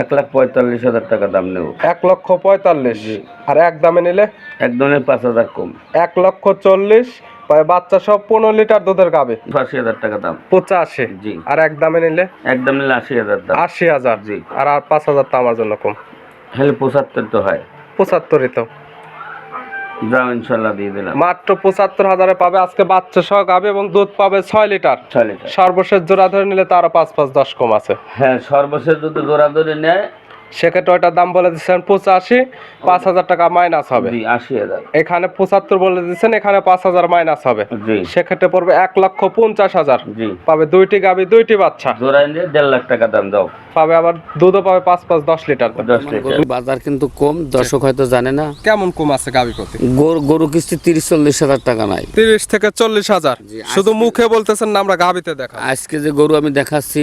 এক লাখ পঁয়তাল্লিশ হাজার টাকা দাম নেব। এক লক্ষ পঁয়তাল্লিশ। আর এক দামে নিলে? একদমই পাঁচ হাজার কম। এক লক্ষ চল্লিশ। বাচ্চা সব পনেরো লিটার দুধের গাবে? আশি হাজার টাকা দাম। পঁচাশি। জি। আর এক দামে নিলে? একদম নিলে আশি হাজার দাম। আশি হাজার। জি। আর আর পাঁচ হাজার তো আমার জন্য কম। হলে পঁচাত্তর তো হয়। পঁচাত্তরই তো। যাও ইনশাল্লাহ দিয়ে দিলাম। মাত্র পঁচাত্তর হাজারে পাবে আজকে বাচ্চা সহ গাবে এবং দুধ পাবে ছয় লিটার। ছয় লিটার। সর্বশেষ জোড়া ধরে নিলে তারও পাঁচ পাঁচ দশ কম আছে। হ্যাঁ সর্বশেষ যদি দৌড়াদৌড়ি নেয় সেক্ষেত্রে ওইটার দাম বলে দিচ্ছেন পঁচাশি পাঁচ হাজার টাকা মাইনাস হবে। আশি হাজার। এখানে পঁচাত্তর বলে দিচ্ছেন এখানে পাঁচ হাজার মাইনাস হবে। সেক্ষেত্রে পড়বে এক লক্ষ পঞ্চাশ হাজার। পাবে দুইটি গাবি দুইটি বাচ্চা। দেড় লাখ টাকা দাম দাও। পাবে আবার দুধও পাবে পাঁচ পাঁচ দশ লিটার। দশ লিটার। বাজার কিন্তু কম দর্শক হয়তো জানে না। কেমন কম আছে গাবি প্রতি? গরু গরু কিস্তি তিরিশ চল্লিশ হাজার টাকা নাই। তিরিশ থেকে চল্লিশ হাজার। শুধু মুখে বলতেছেন না আমরা গাবিতে দেখা আজকে যে গরু আমি দেখাচ্ছি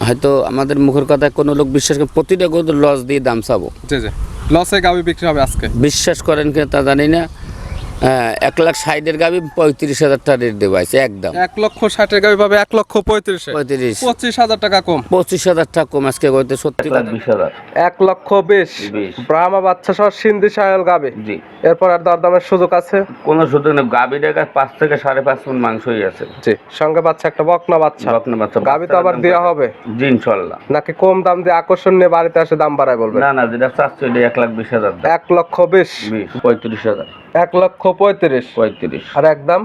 হয়তো আমাদের মুখের কথা কোনো লোক বিশ্বাস করে প্রতিটা গরু লস দিয়ে দাম চাবো। জি জি। লসে গাবি বিক্রি হবে আজকে? বিশ্বাস করেন কিনা তা জানি না। হ্যাঁ, এক লাখ ষাটের গাবি পঁয়ত্রিশ হাজার টাকা রেট দেওয়া আছে একদম। এক লক্ষ ষাটের গাবি পাবে এক লক্ষ পঁয়ত্রিশে। পঁয়ত্রিশ। পঁচিশ হাজার টাকা কম। পঁচিশ হাজার টাকা কম আজকে করতে সত্যি এক লাখ বিশ এক লক্ষ বিশ। ব্রাহ্মা বাচ্চা সহ সিন্ধি সায়াল গাবে। জি। এরপর আর দরদামের সুযোগ আছে? কোনো সুযোগ নেই। পাঁচ থেকে সাড়ে পাঁচ মন মাংসই আছে জি সঙ্গে বাচ্চা একটা বকনা বাচ্ছা বকনা বাচ্চা। গাবি তো আবার দেওয়া হবে? জি ইনশাল্লাহ। নাকি কম দাম দিয়ে আকর্ষণ নিয়ে বাড়িতে এসে দাম বাড়ায় বলবেন না না যেটা চাচ্ছে এক লাখ বিশ হাজার এক লক্ষ বিশ। বিশ পঁয়ত্রিশ হাজার। এক লক্ষ পঁয়ত্রিশ। পঁয়ত্রিশ। আর একদম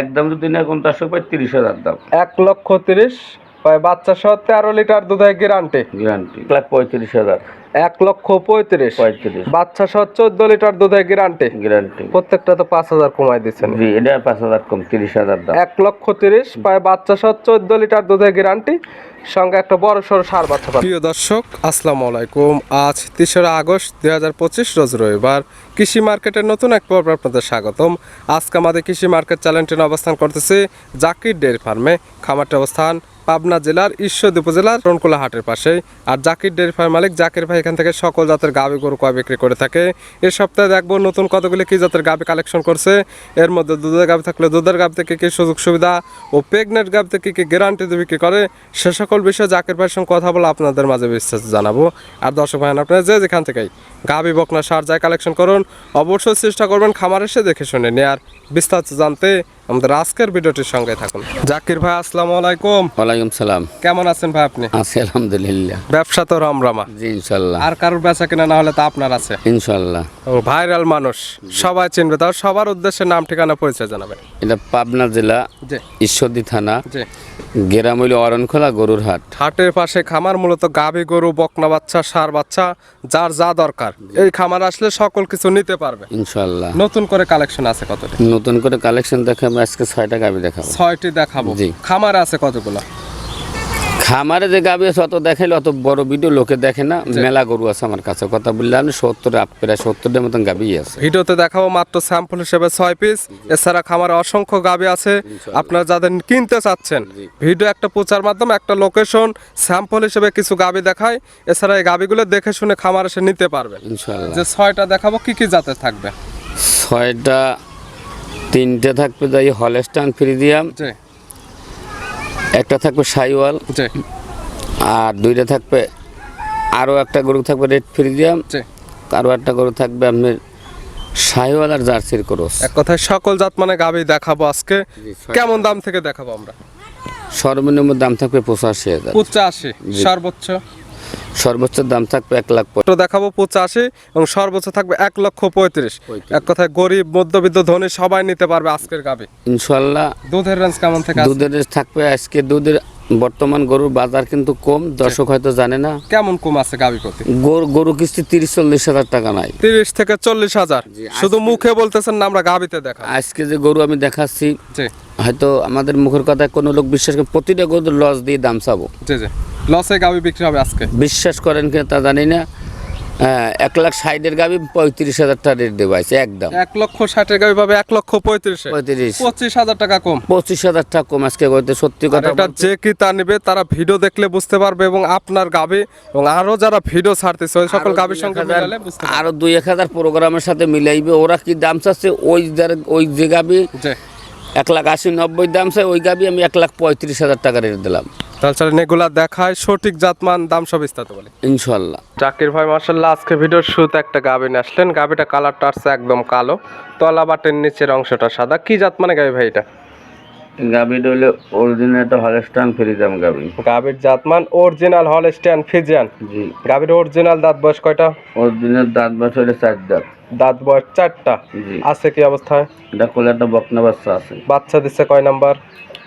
একদম যদি এখন চারশো পঁয়ত্রিশ হাজার দাম। এক লক্ষ তিরিশ। বাচ্চা সহ তেরো লিটার দুধের গ্যারান্টি গ্যারান্টি এক লাখ পঁয়ত্রিশ হাজার। এক লক্ষ পঁয়ত্রিশ। পঁয়ত্রিশ। বাচ্চা সহ চোদ্দ লিটার দুধের গ্যারান্টি গ্যারান্টি প্রত্যেকটা তো পাঁচ হাজার কমাই দিচ্ছেন। জি এটা পাঁচ হাজার কম তিরিশ হাজার দাম। এক লক্ষ তিরিশ প্রায় বাচ্চা সহ চোদ্দ লিটার দুধের গ্যারান্টি সঙ্গে একটা বড় সড়ো সার বাচ্চা প্রিয় দর্শক আসসালামু আলাইকুম। আজ তেসরা আগস্ট দুই হাজার পঁচিশ রোজ রবিবার। কৃষি মার্কেটের নতুন এক পর্ব আপনাদের স্বাগতম। আজকে আমাদের কৃষি মার্কেট চ্যানেলটি অবস্থান করতেছে জাকির ডেয়ারি ফার্মে। খামারটি অবস্থান পাবনা জেলার ঈশ্বরদী উপজেলার রনকুলা হাটের পাশে। আর জাকির ডেয়ারি ফার্ম মালিক জাকির ভাই এখান থেকে সকল জাতের গাভি গরু কয় বিক্রি করে থাকে। এ সপ্তাহে দেখব নতুন কতগুলি কি জাতের গাভি কালেকশন করছে। এর মধ্যে দুধের গাভি থাকলে দুধের গাভি থেকে কি সুযোগ সুবিধা ও প্রেগনেন্ট গাভি থেকে কি গ্যারান্টি বিক্রি করে, সে সকল বিষয়ে জাকির ভাইয়ের সঙ্গে কথা বলে আপনাদের মাঝে বিস্তারিত জানাব। আর দর্শক ভাই আপনারা যে যেখান থেকেই গাভি বকনা, সার যায় কালেকশন করুন, অবশ্যই চেষ্টা করবেন খামার এসে দেখে শুনে নেয়ার। বিস্তারিত জানতে আমাদের আজকের ভিডিওটির সঙ্গে থাকুন। জাকির ভাই আসসালামু আলাইকুম। ওয়ালাইকুম সালাম। কেমন আছেন ভাই আপনি? আছি আলহামদুলিল্লাহ। ব্যবসা তো রমরমা। জি ইনশাল্লাহ। আর কারোর বেচা কিনা না হলে তা আপনার আছে। ইনশাল্লাহ। ও ভাইরাল মানুষ। সবাই চিনবে। তাও সবার উদ্দেশ্যে নাম ঠিকানা পরিচয় জানাবেন। এটা পাবনা জেলা জি। ঈশ্বরদী থানা জি। গেরাম হইল অরণখোলা গরুর হাট। হাটের পাশে খামার মূলত গাভী গরু বকনা বাচ্চা সার বাচ্চা যার যা দরকার। এই খামার আসলে সকল কিছু নিতে পারবে। ইনশাল্লাহ। নতুন করে কালেকশন আছে কতটি? নতুন করে কালেকশন দেখাবো আজকে ছয়টা গাবি দেখাবো। ছয়টি দেখাবো। জি। খামার আছে কতগুলো? খামারে যে গাবি আছে অত দেখাইলে অত বড় ভিডিও লোকে দেখে না। মেলা গরু আছে আমার কাছে। কথা বললাম সত্তর প্রায় সত্তরটার মতন গাবি আছে। ভিডিওতে দেখাবো মাত্র স্যাম্পল হিসেবে ছয় পিস এছাড়া খামারে অসংখ্য গাভী আছে। আপনারা যাদের কিনতে চাচ্ছেন ভিডিও একটা প্রচার মাধ্যম একটা লোকেশন স্যাম্পল হিসেবে কিছু গাভী দেখায়। এছাড়া এই গাভীগুলো দেখে শুনে খামার এসে নিতে পারবেন। ইনশাল্লাহ যে ছয়টা দেখাবো কি কি জাতের থাকবে? ছয়টা তিনটে থাকবে যাই হলেস্টান ফ্রিজিয়াম একটা থাকবে সাইওয়াল আর দুইটা থাকবে আরও একটা গরু থাকবে রেড ফ্রিজিয়াম আরও একটা গরু থাকবে আপনার সাইওয়াল আর জার্সির ক্রস। এক কথায় সকল জাত মানে গাভী দেখাবো আজকে। কেমন দাম থেকে দেখাবো আমরা? সর্বনিম্ন দাম থাকবে পঁচাশি হাজার। পঁচাশি সর্বোচ্চ। সর্বোচ্চ দাম থাকবে এক লাখ দেখাবো পঁচাশি এবং সর্বোচ্চ থাকবে এক লক্ষ পঁয়ত্রিশ। এক কথায় গরিব মধ্যবিত্ত ধনী সবাই নিতে পারবে আজকের গাভী। ইনশাল্লাহ দুধের রেঞ্জ কেমন থেকে? দুধের থাকবে আজকে দুধের বর্তমান গরুর বাজার কিন্তু কম দর্শক হয়তো জানে না। কেমন কম আছে গাভী প্রতি? গরু গরু কিস্তি তিরিশ চল্লিশ হাজার টাকা নাই। তিরিশ থেকে চল্লিশ হাজার। শুধু মুখে বলতেছেন না আমরা গাভীতে দেখা আজকে যে গরু আমি দেখাচ্ছি হয়তো আমাদের মুখের কথা কোনো লোক বিশ্বাস করে প্রতিটা গরু লস দিয়ে দাম চাবো। জি জি। লসে গাভী বিক্রি হবে আজকে? বিশ্বাস করেন কিনা তা জানি না। এক লাখ ষাটের গাবি পঁয়ত্রিশ হাজার টাকা রেট দেওয়া আছে একদম। এক লক্ষ ষাটের গাভী পাবে এক লক্ষ পঁয়ত্রিশে। পঁয়ত্রিশ। পঁচিশ হাজার টাকা কম। পঁচিশ হাজার টাকা কম আজকে করতে সত্যি কথা এটা যে কি তা নিবে তারা ভিডিও দেখলে বুঝতে পারবে এবং আপনার গাবে এবং আরও যারা ভিডিও ছাড়তেছে ওই সকল দুই সঙ্গে মিলালে আরও দুই এক হাজার প্রোগ্রামের সাথে মিলাইবে। ওরা কি দাম চাচ্ছে? ওই যার ওই যে গাবি এক লাখ আশি নব্বই দাম চাই ওই গাবি আমি এক লাখ পঁয়ত্রিশ হাজার টাকা রেট দিলাম। তাহলে চলেন এগুলা দেখায় সঠিক জাতমান দাম সব বিস্তারিত বলে। ইনশাল্লাহ জাকির ভাই মার্শাল্লাহ আজকে ভিডিওর শুরুতে একটা গাভী নিয়ে আসলেন। গাভীটা কালারটা আসছে একদম কালো। তলা বাটের নিচের অংশটা সাদা। কি জাত মানে গাবি ভাই এটা? গাবিটা হলে অরিজিনালটা হলস্টান ফ্রিজাম গাবি গাভীর জাতমান অরিজিনাল হলস্টিয়ান ফিজিয়ান। জি। গাভীর অরিজিনাল দাঁত বয়স কয়টা? অরিজিনাল দাঁত বাস হলে চার দাঁত। দাঁত বয়স চারটা। জি। আছে কি অবস্থায়? এটা কোলে একটা বকনা বাচ্চা আছে। বাচ্চা দিচ্ছে কয় নাম্বার?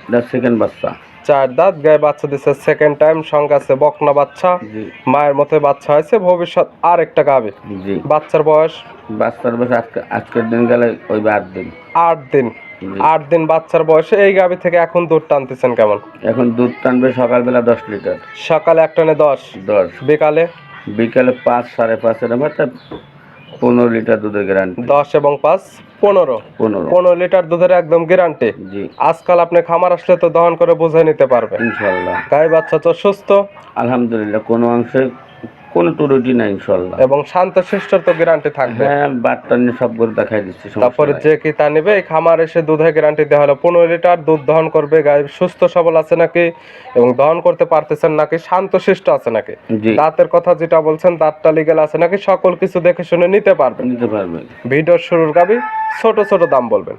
এটা সেকেন্ড বাচ্চা। চার দাঁত গায়ে বাচ্চা দিচ্ছে সেকেন্ড টাইম সঙ্গে আছে বকনা বাচ্চা। জি। মায়ের মতে বাচ্চা হয়েছে ভবিষ্যৎ আর একটা গাভী জি। বাচ্চার বয়স? বাচ্চার বয়স আজকে আজকের দিন গেলে ওই আট দিন। আট দিন। আট দিন বাচ্চার বয়সে এই গাভী থেকে এখন দুধ টানতেছেন কেমন? এখন দুধ টানবে সকালবেলা দশ লিটার। সকালে এক টানে দশ? দশ। বিকালে? বিকালে পাঁচ সাড়ে পাঁচ এরকম পনেরো লিটার দুধের গ্যারান্টি দশ এবং পাঁচ পনেরো? পনেরো। পনেরো লিটার দুধের একদম গ্যারান্টি জি। আজকাল আপনি খামার আসলে তো দহন করে বুঝে নিতে পারবে ইনশাল্লাহ গাই বাচ্চা তো সুস্থ। আলহামদুলিল্লাহ কোনো অংশে কোনো ত্রুটি নাই ইনশাল্লাহ এবং শান্ত শিষ্টর তো গ্যারান্টি থাকবে। হ্যাঁ নিয়ে সব দেখাই দিচ্ছি তারপরে যে কি তা নেবে এই খামার এসে দুধের গ্যারান্টি দেওয়া হলো। পনেরো লিটার দুধ দহন করবে গাই সুস্থ সবল আছে নাকি এবং দহন করতে পারতেছেন নাকি শান্ত শিষ্ট আছে নাকি? দাঁতের কথা যেটা বলছেন দাঁতটা লিগেল আছে নাকি সকল কিছু দেখে শুনে নিতে পারবেন। নিতে পারবে ভিডিওর শুরুর গাবি ছোট ছোট দাম বলবেন।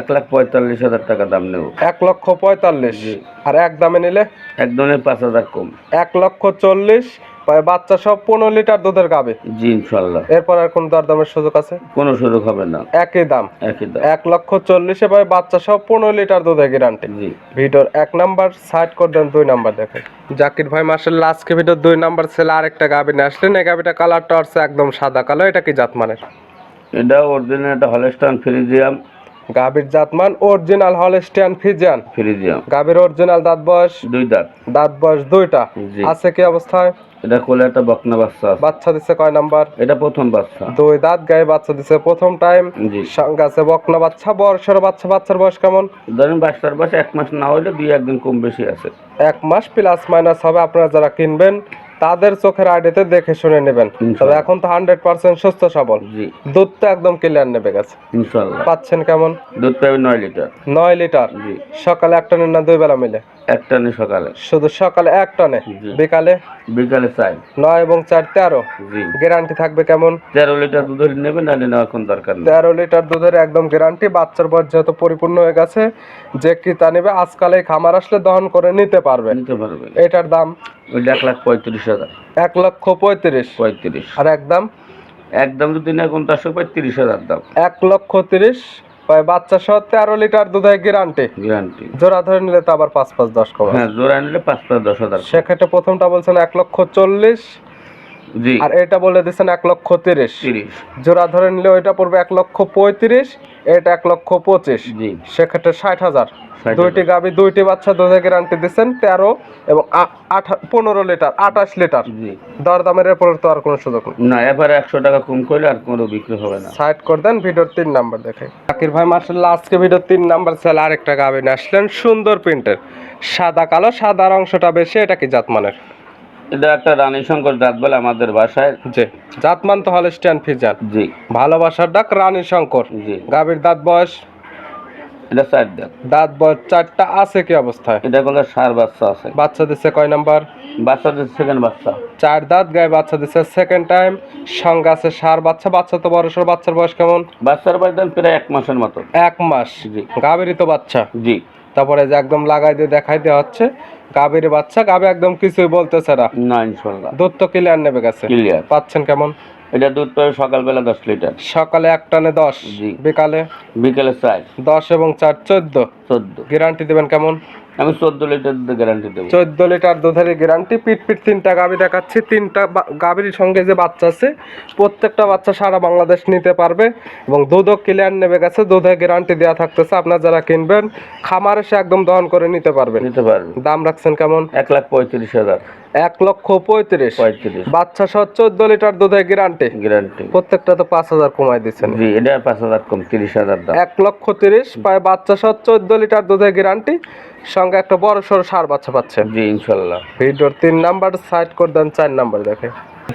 এক লাখ পঁয়তাল্লিশ হাজার টাকা দাম নেব। এক লক্ষ পঁয়তাল্লিশ। আর এক দামে নিলে? একদমই পাঁচ হাজার কম। এক লক্ষ চল্লিশ বাচ্চা সব পনেরো লিটার দুধের গাবে জি ইনশাল্লাহ। এরপর আর কোন দরদামের সুযোগ আছে? কোনো সুযোগ হবে না। একই দাম? একই দাম। এক লক্ষ চল্লিশে প্রায় বাচ্চা সব পনেরো লিটার দুধের গ্যারান্টি জি। ভিডিওর এক নাম্বার সাইড করে দেন দুই নাম্বার দেখে জাকির ভাই মার্শাল্লাহ আজকে ভিডিওর দুই নাম্বার ছেলে আরেকটা গাবি নিয়ে আসলেন। এই গাবিটা কালারটা আসছে একদম সাদা কালো এটা কি জাতমানের? এটা অরিজিনাল একটা হলস্টান ফ্রিজিয়াম গাবির জাতমান অরিজিনাল হলস্টিয়ান ফিজিয়ান ফ্রিজিয়াম গাবির অরিজিনাল দাঁত বয়স? দুই দাঁত। দাঁত বয়স দুইটা। আছে কি অবস্থায়? এটা কোলে একটা বকনা বাচ্চা বাচ্চা দিচ্ছে কয় নাম্বার? এটা প্রথম বাচ্চা। দুই দাঁত গায়ে বাচ্চা দিচ্ছে প্রথম টাইম আছে বকনা বাচ্চা। বর্ষের বাচ্চা বাচ্চার বয়স কেমন? ধরেন বাচ্চার বয়স এক মাস না হলে দুই একদিন কম বেশি আছে। এক মাস প্লাস মাইনাস হবে। আপনারা যারা কিনবেন তাদের চোখের আইডিতে দেখে শুনে নেবেন। তবে এখন তো হান্ড্রেড পার্সেন্ট সুস্থ সবল। জি। দুধ তো একদম ক্লিয়ার নেবে গেছে। ইনশাল্লাহ। পাচ্ছেন কেমন? দুধ পাবে নয় লিটার। নয় লিটার। জি। সকালে এক টনের না দুই বেলা মিলে? একটা নেই সকালে। শুধু সকালে এক টনে? বিকালে? বিকালে চাই নয় এবং চার তেরো? জি। গ্যারান্টি থাকবে কেমন? তেরো লিটার দুধ হলে নেবেন নাহলে নেওয়ার কোনো দরকার নেই। তেরো লিটার দুধের একদম গ্যারান্টি। বাচ্চার বয়স যেহেতু পরিপূর্ণ হয়ে গেছে যে কি তা নেবে আজকাল এই খামার আসলে দহন করে নিতে পারবে। নিতে পারবেন এটার দাম ওইটা এক লাখ পঁয়ত্রিশ হাজার। এক লক্ষ পঁয়ত্রিশ। পঁয়ত্রিশ। আর একদম একদম যদি নেয় কোন চারশো পঁয়ত্রিশ হাজার দাম। এক লক্ষ তিরিশ। বাচ্চা সহ তেরো লিটার দুধে গ্যারান্টি গ্যারান্টি জোড়া ধরে নিলে তো আবার পাঁচ পাঁচ দশ কম হ্যাঁ জোড়া নিলে পাঁচ পাঁচ দশ হাজার। সেক্ষেত্রে প্রথমটা বলছেন এক লক্ষ চল্লিশ। আর এটা বলে দিচ্ছেন এক লক্ষ তিরিশ। জোড়া ধরে নিলে ওইটা পড়বে এক লক্ষ পঁয়ত্রিশ এটা এক লক্ষ পঁচিশ। জি। সেক্ষেত্রে ষাট হাজার। দুইটি গাবি দুইটি বাচ্চা দুধের গ্যারান্টি দিচ্ছেন তেরো এবং পনেরো লিটার আঠাশ লিটার। জি। দরদামের এরপর তো আর কোনো সুযোগ না এবারে একশো টাকা কম করলে আর কোনো বিক্রি হবে না। সাইড করে দেন ভিডিওর তিন নাম্বার দেখে। আকির ভাই মার্শাল্লাহ আজকে ভিডিওর তিন নাম্বার ছেলে আরেকটা গাবি নিয়ে আসলেন সুন্দর প্রিন্টের। সাদা কালো সাদার অংশটা বেশি এটা কি জাতমানের? এটা একটা রানী শঙ্কর জাত বলে আমাদের বাসায়। জি। জাতমান তো হলে স্ট্যান্ড ফিজান। জি। ভালোবাসার ডাক রানী শঙ্কর জি। গাবির দাঁত বয়স? এটা চার দাঁত। দাঁত বয়স চারটা আছে কি অবস্থায়? এটা কোনো সার বাচ্চা আছে। বাচ্চা দিচ্ছে কয় নাম্বার? বাচ্চাদের সেকেন্ড বাচ্চা। চার দাঁত গায়ে বাচ্চা দিচ্ছে সেকেন্ড টাইম সঙ্গে আছে সার বাচ্চা। বাচ্চা তো বড় সড় বাচ্চার বয়স কেমন? বাচ্চার বয়স দেন প্রায় এক মাসের মতো। এক মাস। জি। গাভীরই তো বাচ্চা। জি। তারপরে যে একদম লাগাই দিয়ে দেখাই দেওয়া হচ্ছে গাভীর বাচ্চা গাভী একদম কিছুই বলতেছে না। না ইনশাল্লাহ। দুধ তো ক্লিয়ার নেবে গেছে। ক্লিয়ার পাচ্ছেন কেমন? এটা দুধ পাবে সকালবেলা দশ লিটার। সকালে এক টানে দশ জি। বিকালে? বিকেলে চার। দশ এবং চার চোদ্দ? চোদ্দ। গ্যারান্টি দেবেন কেমন? আমি চোদ্দ লিটার দুধ গ্যারান্টি দেবো। চোদ্দ লিটার দুধের গ্যারান্টি পিট পিট তিনটা গাভী দেখাচ্ছি। তিনটা গাভীর সঙ্গে যে বাচ্চা আছে প্রত্যেকটা বাচ্চা সারা বাংলাদেশ নিতে পারবে এবং দুধও ক্লিয়ার নেবে গেছে দুধে গ্যারান্টি দেওয়া থাকতেছে। আপনার যারা কিনবেন খামার এসে একদম দহন করে নিতে পারবেন। নিতে পারবে। দাম রাখছেন কেমন? এক লাখ পঁয়ত্রিশ হাজার। এক লক্ষ পঁয়ত্রিশ। পঁয়ত্রিশ। বাচ্চা সহ চোদ্দ লিটার দুধে গ্যারান্টি গ্যারান্টি প্রত্যেকটা তো পাঁচ হাজার কমাই দিচ্ছেন। জি এটা পাঁচ হাজার কম তিরিশ হাজার দাম। এক লক্ষ তিরিশ প্রায় বাচ্চা সহ চোদ্দ লিটার দুধে গ্যারান্টি সঙ্গে একটা বড় সড়ো সার বাচ্চা পাচ্ছেন জি ইনশাল্লাহ। ভিডিওর তিন নাম্বার সাইড করে দেন চার নাম্বার দেখে।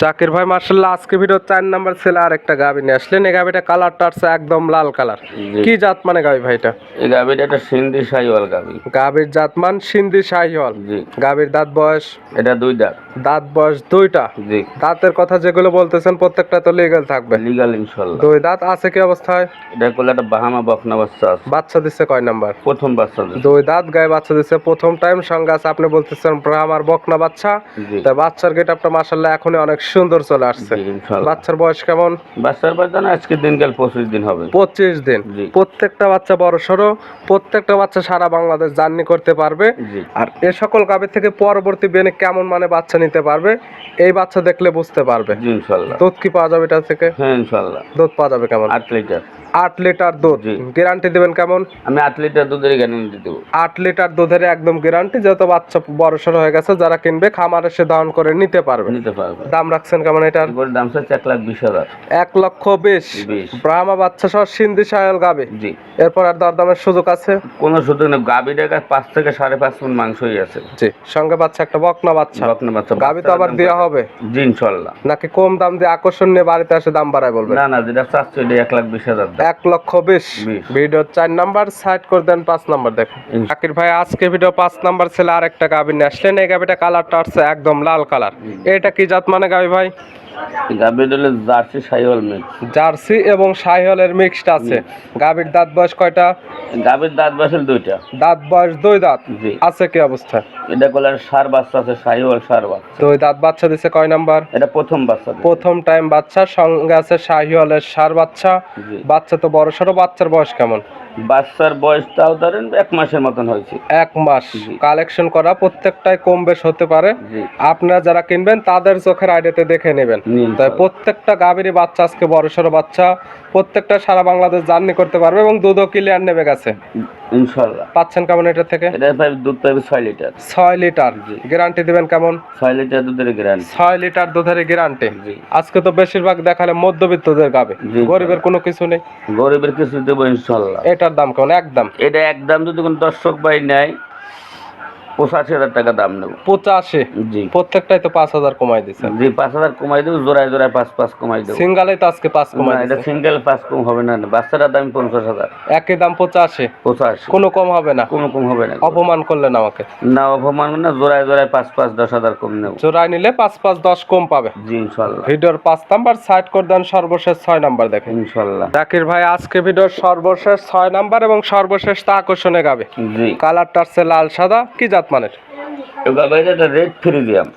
জাকির ভাই মার্শাল্লাহ আজকে ভিডিও চার নাম্বার ছেলে আর একটা গাবি নিয়ে আসলেন। এই গাবিটা কালারটা আসছে একদম লাল কালার কি জাত মানে গাবি ভাইটা এই গাবিটা একটা সিন্ধি সাইওয়াল গাবি। গাবির জাত মান সিন্ধি শাহিওয়াল। জি। গাবির দাঁত বয়স? এটা দুই দাঁত। দাঁত বয়স দুইটা। জি। দাঁতের কথা যেগুলো বলতেছেন প্রত্যেকটা তো লিগেল থাকবে। লিগাল ইনশাল্লাহ দুই দাঁত আছে কি অবস্থায়? এটা করলে একটা বাহামা বকনা বাচ্চা আছে। বাচ্চা দিচ্ছে কয় নাম্বার? প্রথম বাচ্চা। দুই দাঁত গায়ে বাচ্চা দিচ্ছে প্রথম টাইম সঙ্গে আছে আপনি বলতেছেন আমার বকনা বাচ্চা। তাই বাচ্চার গেট আপটা মাসাল্লাহ এখনই অনেক সুন্দর চলে আসছে। বাচ্চার বয়স কেমন? বাচ্চার বাচ্চা না আজকে দিনকাল পঁচিশ দিন হবে। পঁচিশ দিন। প্রত্যেকটা বাচ্চা বড় সড়ো প্রত্যেকটা বাচ্চা সারা বাংলাদেশ জার্নি করতে পারবে। আর এ সকল গাভী থেকে পরবর্তী বেনে কেমন মানে বাচ্চা নিতে পারবে এই বাচ্চা দেখলে বুঝতে পারবে। ইনশাল্লাহ। দুধ কি পাওয়া যাবে এটা থেকে? হ্যাঁ ইনশাল্লাহ। দুধ পাওয়া যাবে কেমন? আট লিটার। আট লিটার দুধ। গ্যারান্টি দিবেন কেমন? আমি আট লিটার দুধের গ্যারান্টি দেবো। আট লিটার দুধের একদম গ্যারান্টি যেহেতু বাচ্চা বড় সড়ো হয়ে গেছে যারা কিনবে খামারে সে ধারণ করে নিতে পারবে। নিতে পারবে। দাম রাখছেন কেমন এটার দাম চাচ্ছে এক লাখ বিশ হাজার। এক লক্ষ বিশ। ব্রাহ্মা বাচ্চা সহ সিন্ধি সায়াল গাবে। জি। এরপর আর দরদামের সুযোগ আছে? কোনো সুযোগ নেই। কাছে পাঁচ থেকে সাড়ে পাঁচ মন মাংসই আছে জি সঙ্গে বাচ্চা একটা বকনা বাচ্চা। আপনার বাচ্চা। গাবি তো আবার দেওয়া হবে? জি ইনশাল্লাহ। নাকি কম দাম দিয়ে আকর্ষণ নিয়ে বাড়িতে এসে দাম বাড়ায় বলবেন? না না যেটা চাচ্ছে এটা এক লাখ বিশ হাজার দাম। এক লক্ষ বিশ। ভিডিও চার নাম্বার সাইড করে দেন পাঁচ নাম্বার দেখেন। আকির ভাই আজকে ভিডিও পাঁচ নাম্বার ছেলে আর একটা গাবি নিয়ে আসলেন। এই গাভীটা কালারটা আসছে একদম লাল কালার এটা কি জাত মানে গাভী ভাই? গাভীর হলে জার্সি সাইওয়াল মিক্স জার্সি এবং সাইহলের মিক্সড আছে। গাবির দাঁত বয়স কয়টা? গাভীর দাঁত বাসেল দুইটা। দাঁত বয়স দুই দাঁত। আছে কি অবস্থা? এটা করলে সার বাচ্চা আছে সাইওয়াল সার বাচ্চা। দুই দাঁত বাচ্চা দিছে কয় নাম্বার? এটা প্রথম বাচ্চা প্রথম টাইম বাচ্চা সঙ্গে আছে শাহিওয়ালের সার বাচ্চা। বাচ্চা তো বড় সড়ো বাচ্চার বয়স কেমন? বাচ্চার বয়সটাও ধরেন এক মাসের মতন হয়েছে। এক মাস। কালেকশন করা প্রত্যেকটাই কম বেশ হতে পারে। আপনারা যারা কিনবেন তাদের চোখের আইডিয়াতে দেখে নেবেন। তাই প্রত্যেকটা গাভীরই বাচ্চা আজকে বড় সড়ো বাচ্চা প্রত্যেকটা সারা বাংলাদেশ জার্নি করতে পারবে এবং দুধও ক্লিয়ার নেমে গেছে। ইনশাল্লাহ। পাচ্ছেন কেমন এটা থেকে? এটা দুধ পাইবে ছয় লিটার। ছয় লিটার। গ্যারান্টি দিবেন কেমন? ছয় লিটার দুধের গ্যারান্টি ছয় লিটার দুধের গ্যারান্টি আজকে তো বেশিরভাগ দেখালে মধ্যবিত্তদের গাবে। গরিবের কোনো কিছু নেই। গরিবের কিছু দেবো ইনশাল্লাহ। এটার দাম কেমন? একদম। এটা একদম যদি কোনো দর্শক ভাই নেয় পঁচাশি হাজার টাকা দাম নেব। পঁচাশি? জি। প্রত্যেকটাই তো পাঁচ হাজার কমাই দিচ্ছে জি পাঁচ হাজার কমাই দেবো জোড়ায় জোড়ায় পাঁচ পাঁচ কমাই দেবো। সিঙ্গালে তো আজকে পাঁচ কমাই এটা সিঙ্গেল পাঁচ কম হবে না বাচ্চাটার দাম পঞ্চাশ হাজার। একই দাম পঁচাশি? পঁচাশি। কোনো কম হবে না? কোনো কম হবে না। অপমান করলেন আমাকে। না অপমান না জোড়ায় জোড়ায় পাঁচ পাঁচ দশ হাজার কম নেব। জোড়ায় নিলে পাঁচ পাঁচ দশ কম পাবে। জি ইনশাল্লাহ। ভিডিওর পাঁচ নাম্বার সাইড করে দেন সর্বশেষ ছয় নাম্বার দেখেন ইনশাল্লাহ। জাকির ভাই আজকে ভিডিওর সর্বশেষ ছয় নাম্বার এবং সর্বশেষ তা আকর্ষণে গাবে। জি। কালারটা লাল সাদা কি জাতমানের বাইরে একটা রেড ফ্রিজিয়াম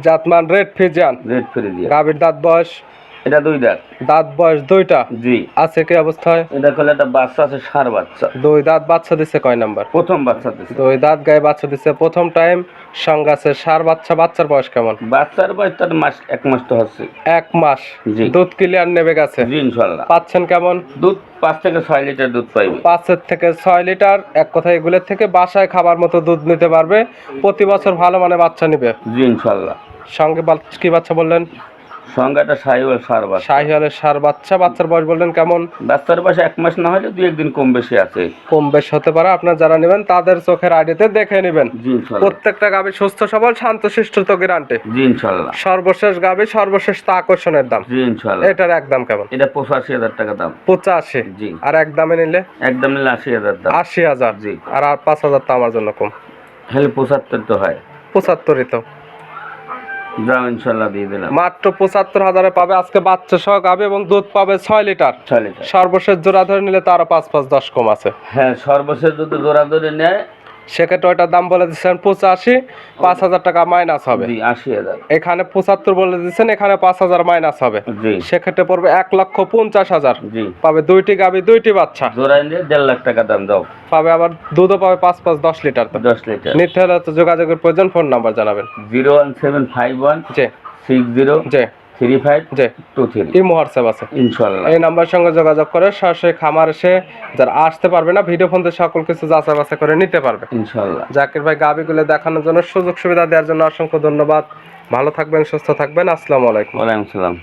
জাতমান রেড ফ্রিজিয়ান রেড ফ্রিজিয়াম গাভীর দাঁত বয়স? এটা দুই দাঁত। দাঁত বয়স দুইটা? জি। আছে কি অবস্থায়? এটা করলে একটা বাচ্চা আছে সার বাচ্চা। দুই দাঁত বাচ্চা দিচ্ছে কয় নাম্বার? প্রথম বাচ্চা দিচ্ছে দুই দাঁত গায়ে বাচ্চা দিচ্ছে প্রথম টাইম সঙ্গে আছে সার বাচ্চা। বাচ্চার বয়স কেমন? বাচ্চার বয়স তার মাস এক মাস তো হচ্ছে। এক মাস। জি। দুধ ক্লিয়ার নেবে গেছে জি ইনশাল্লাহ। পাচ্ছেন কেমন? দুধ পাঁচ থেকে ছয় লিটার দুধ পাইবে। পাঁচের থেকে ছয় লিটার এক কথা এগুলোর থেকে বাসায় খাবার মতো দুধ নিতে পারবে। প্রতি বছর ভালো মানে বাচ্চা নিবে। জি ইনশাল্লাহ। সঙ্গে কি বাচ্চা বললেন? একটা সাইওয়াল সার বাচ্চা। শাহিওয়ালের সার বাচ্চা বাচ্চার বয়স বললেন কেমন? বাচ্চার বয়স এক মাস না হলে দুই একদিন কম বেশি আছে। কম বেশ হতে পারে আপনার যারা নেবেন তাদের চোখের আইডিতে দেখে নেবেন। প্রত্যেকটা গাভী সুস্থ সবল শান্ত শিষ্ট তো গ্যারান্টি জি সর্বশেষ গাভী সর্বশেষ তা আকর্ষণের দাম। জি ইনশাল্লাহ। এটার একদম কেমন? এটা পঁচাশি হাজার টাকা দাম। পঁচাশি? জি। আর এক দামে নিলে? একদম নিলে আশি হাজার দাম। আশি হাজার। জি। আর আর পাঁচ হাজার তো আমার জন্য কম। হলে পঁচাত্তর তো হয়। পঁচাত্তরই তো। যাও ইনশাল্লাহ দিয়ে দিলাম। মাত্র পঁচাত্তর হাজারে পাবে আজকে বাচ্চা সহ গাবে এবং দুধ পাবে ছয় লিটার। ছয় লিটার। সর্বশেষ জোড়া ধরে নিলে তারও পাঁচ পাঁচ দশ কম আছে। হ্যাঁ সর্বশেষ যদি জোড়া ধরে নেয় সেক্ষেত্রে ওইটার দাম বলে দিচ্ছেন পঁচাশি পাঁচ হাজার টাকা মাইনাস হবে। এখানে পঁচাত্তর বলে দিচ্ছেন এখানে পাঁচ হাজার মাইনাস হবে। জি। সেক্ষেত্রে পড়বে এক লক্ষ পঞ্চাশ হাজার। জি। পাবে দুইটি গাবি দুইটি বাচ্চা। দেড় লাখ টাকা দাম দাও। পাবে আবার দুধও পাবে পাঁচ পাঁচ দশ লিটার। দশ লিটার। নিতে হলে যোগাযোগের প্রয়োজন ফোন নাম্বার জানাবেন। Zero one seven five one six zero three five two three. এই হোয়াটসঅ্যাপ আছে। ইনশাল্লাহ এই নাম্বার সঙ্গে যোগাযোগ করে সরাসরি খামার এসে যারা আসতে পারবে না ভিডিও ফোন সকল কিছু যাচাই বাছাই করে নিতে পারবে। ইনশাল্লাহ জাকির ভাই গাবিগুলো দেখানোর জন্য সুযোগ সুবিধা দেওয়ার জন্য অসংখ্য ধন্যবাদ। ভালো থাকবেন সুস্থ থাকবেন। আসসালামু আলাইকুম। ওয়ালাইকুম সালাম।